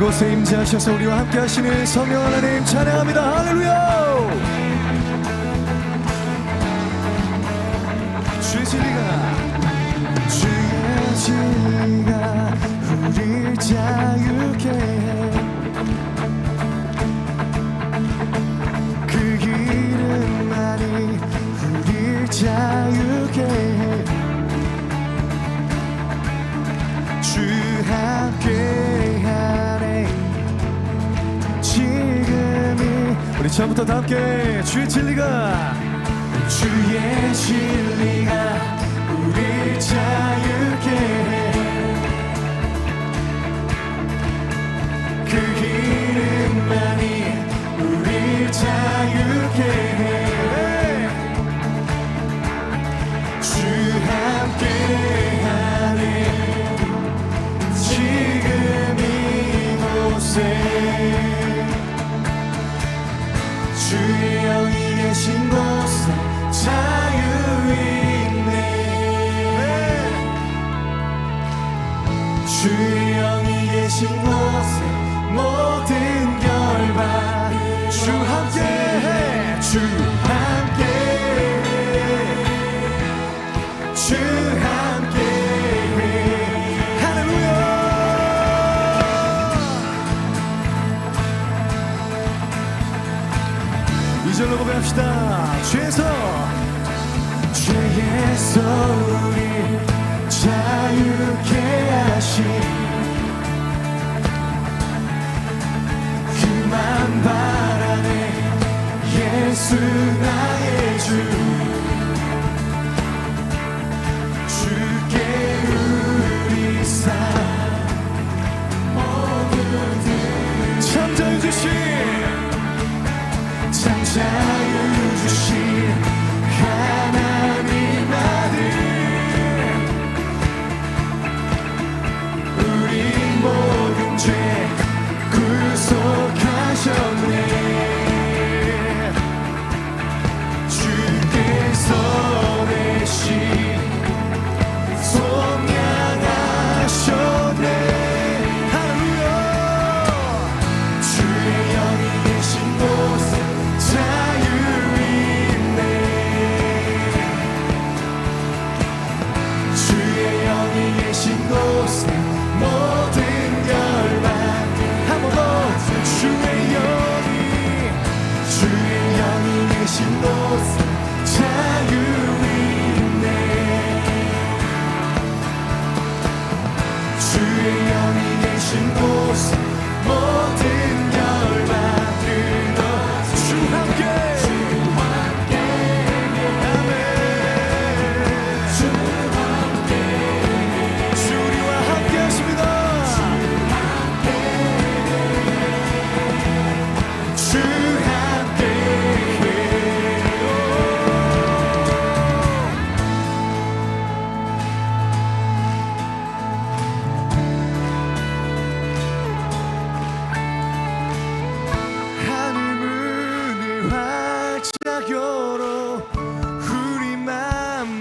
이곳에 임재하셔서 우리와 함께 하시는 성령 하나님 찬양합니다. 할렐루야! 주의 진리가 주의 진리가 우리를 자유케 해. 처음부터 다 함께 주의 진리가. 주의 진리가 우리 자 주의 영이 계신 곳에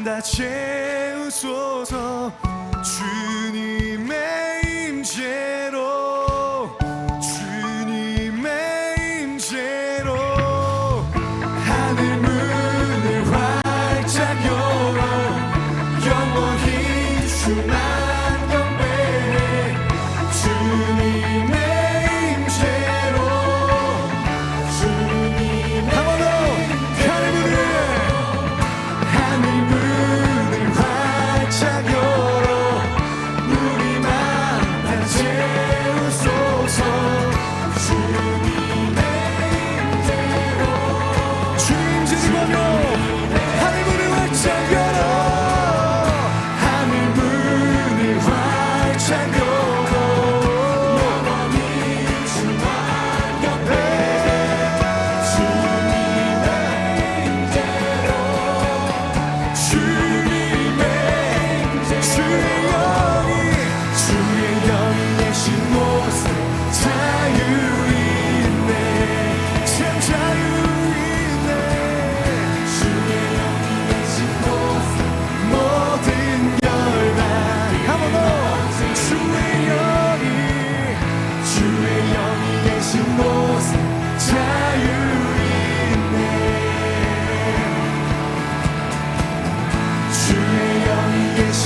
다 채우소서. 주님의 임재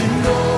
No. know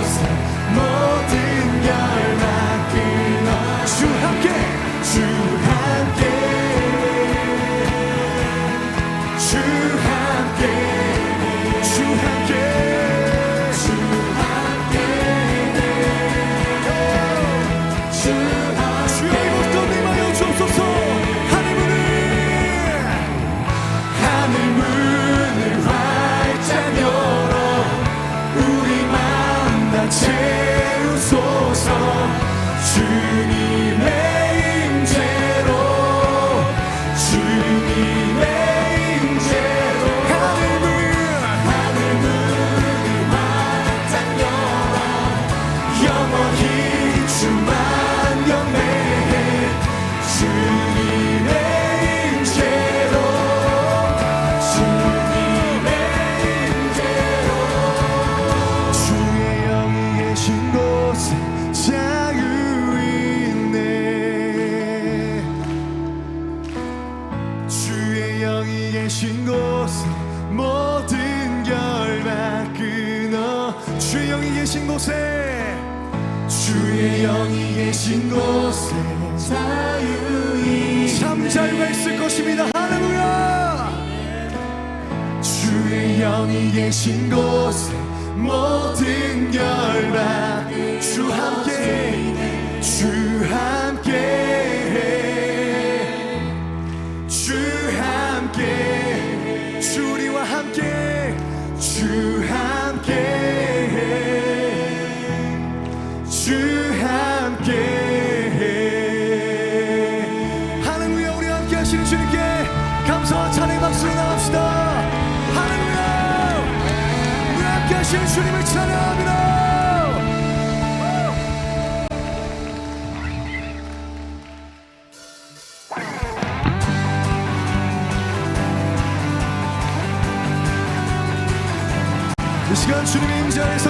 모든 열망 주 함께 주 함께.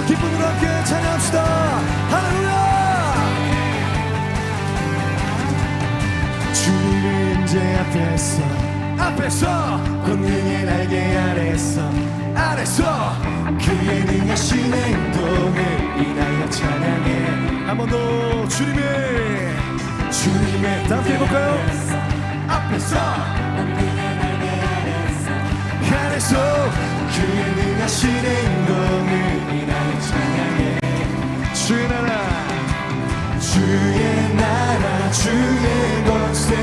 기쁨으로 함께 찬양합시다. 할렐루야! 주님의 임재 앞에서 앞에서 권능의 날개 아래서 아래서 그의 능하신 행동을 인하여 찬양해 한 번 더 주님의 주님의 다 함께 해볼까요? 앞에서 아래서 그의 능하신 행동을 이 나를 찬양해. 주의 나라 주의 나라 주의 권세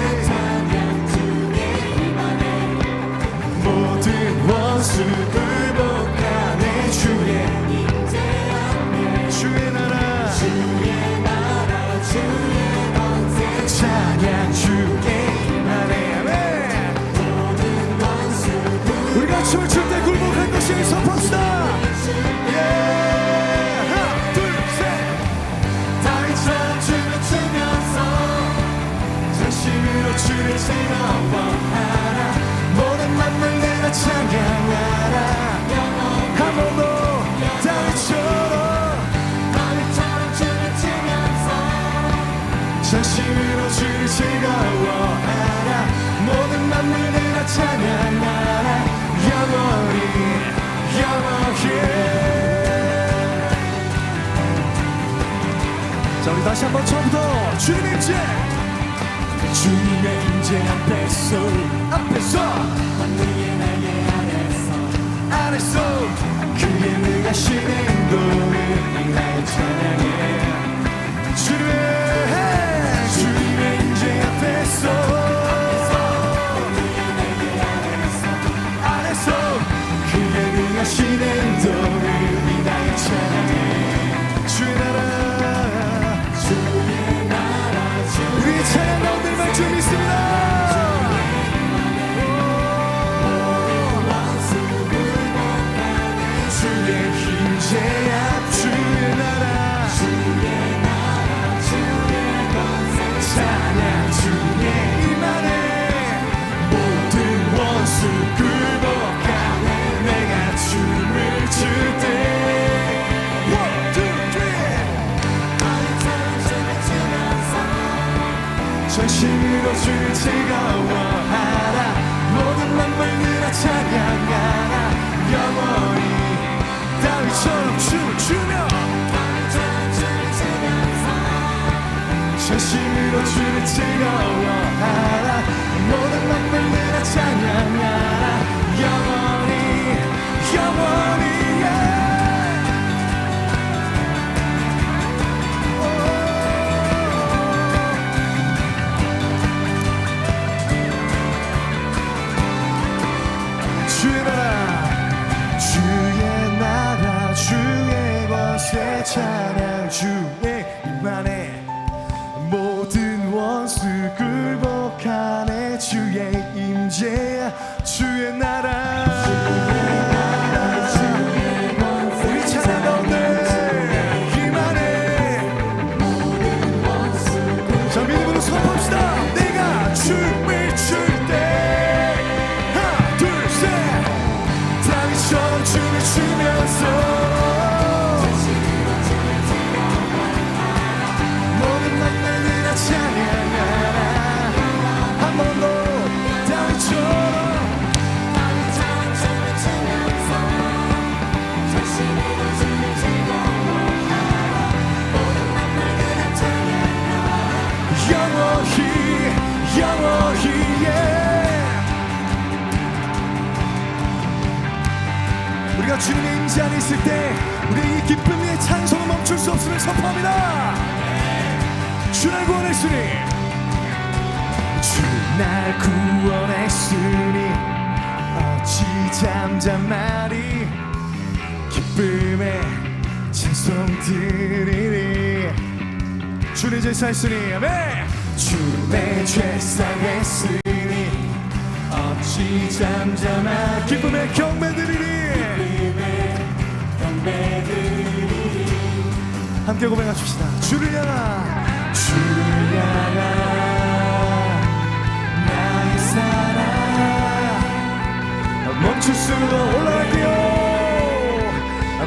자 우리 다시 한번 처음부터 주님의 임재. 주님의 임재 앞에서 앞에서. 만능의 날개 안에서 안에서 그의 능하신 행동을 이 나의 찬양해 주님의 주님의 임재 앞에서 시는 도 to me, 혼잣말이 기쁨에 찬송 드리리 주의 제사했으니 아멘. 주의 제사했으니 어찌 잠잠하 기쁨에 경배 드리리 함께 고백하십시다. 주를 향하 주를 향하 멈출 수도 올라갈게요.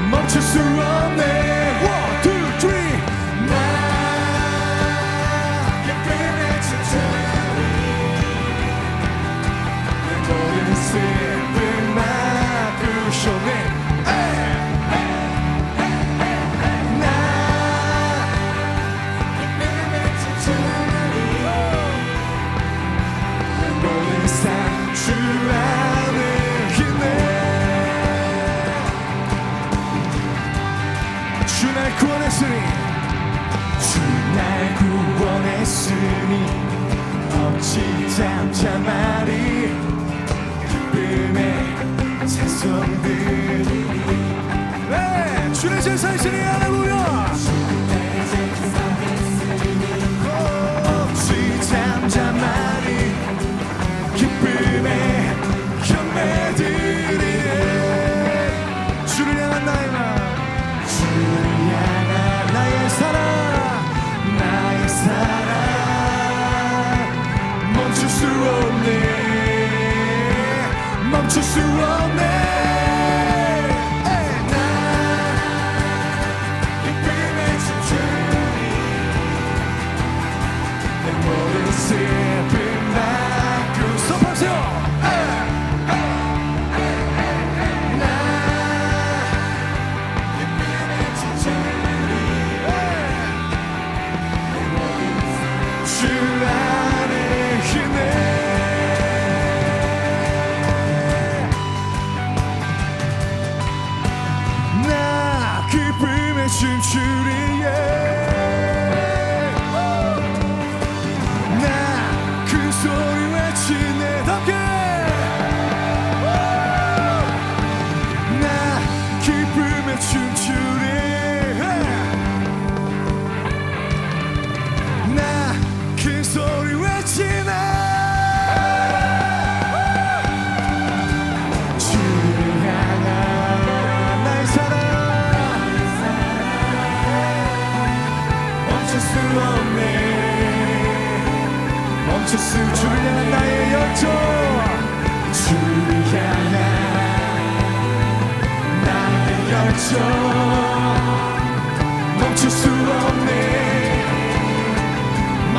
멈출 수 없네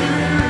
see.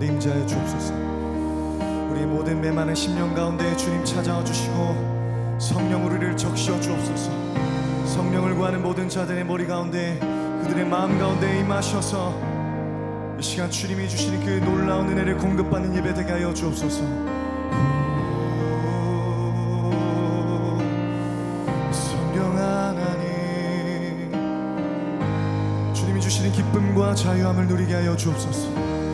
가운데 임재하여 주옵소서. 우리 모든 매만의 심령 가운데 주님 찾아와 주시고 성령 우리를 적시어 주옵소서. 성령을 구하는 모든 자들의 머리 가운데 그들의 마음 가운데 임하셔서 이 시간 주님이 주시는 그 놀라운 은혜를 공급받는 예배 되게 하여 주옵소서. 기쁨과 자유함을 누리게 하여 주옵소서.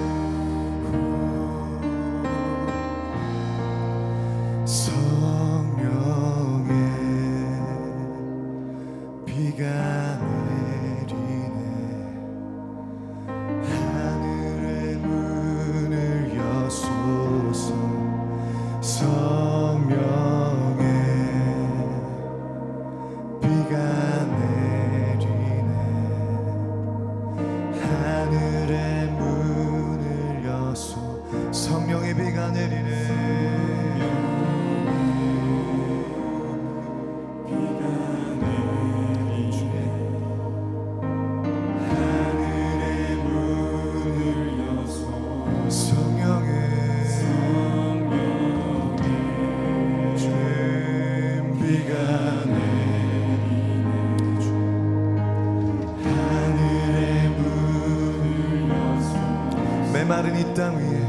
메마른 이 땅 위에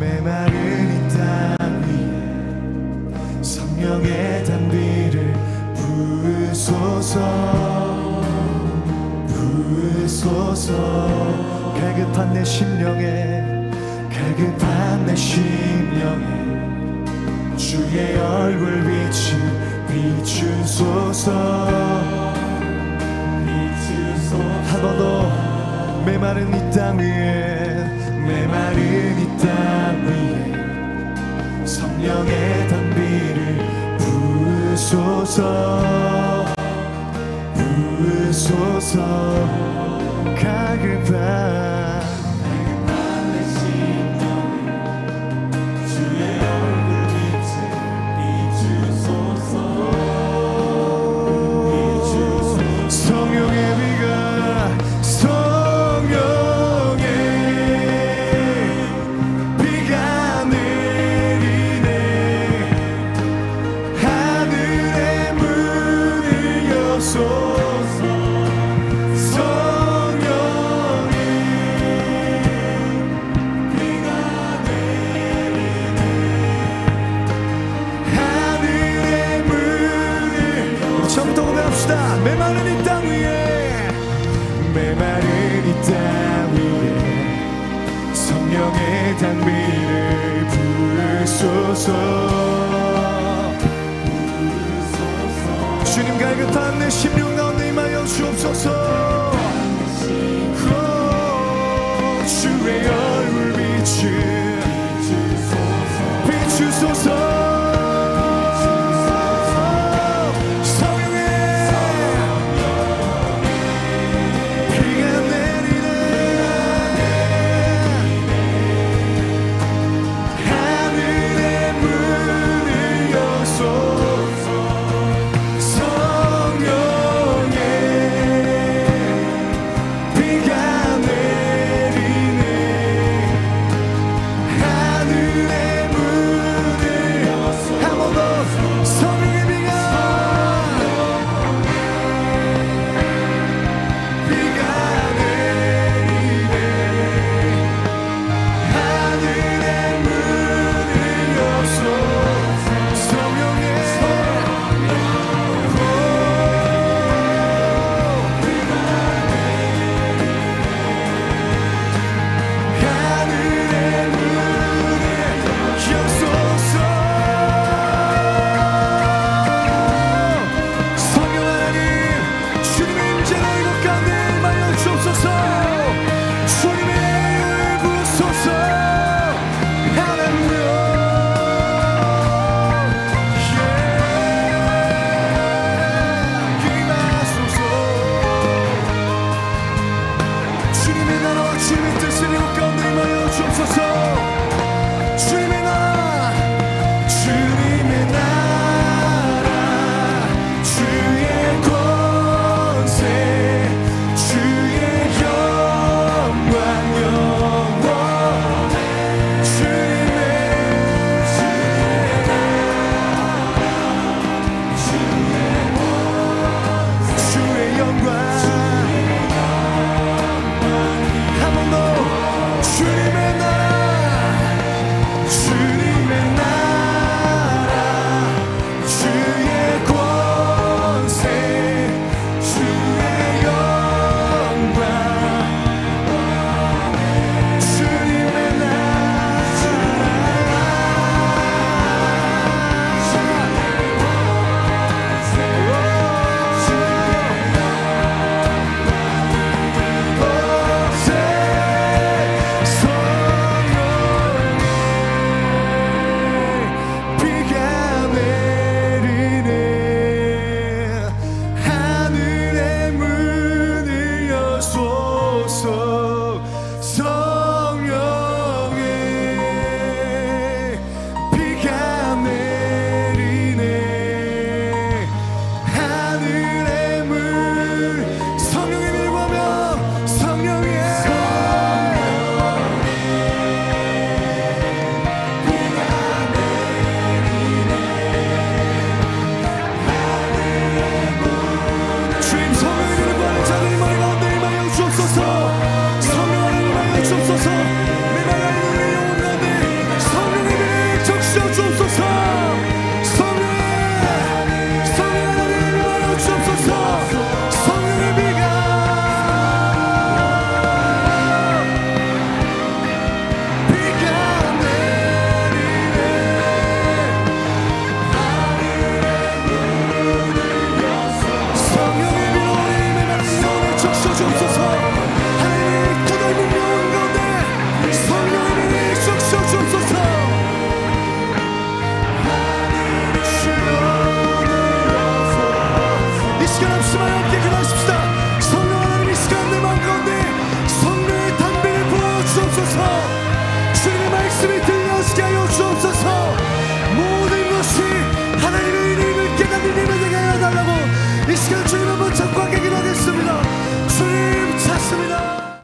메마른 이 땅 위에 성령의 단비를 부으소서 부으소서. 갈급한 내 심령에 갈급한 내 심령에 주의 얼굴 빛이 비추소서. 한 번더 메마른 이 땅 위에 땅 위에 성령의 단비를 부으소서. 부으소서. 갈급한 메마른 이 땅 위에 성령의 단비를 부으소서. 주님 갈급한 내 심령 가운데 임하여 주옵소서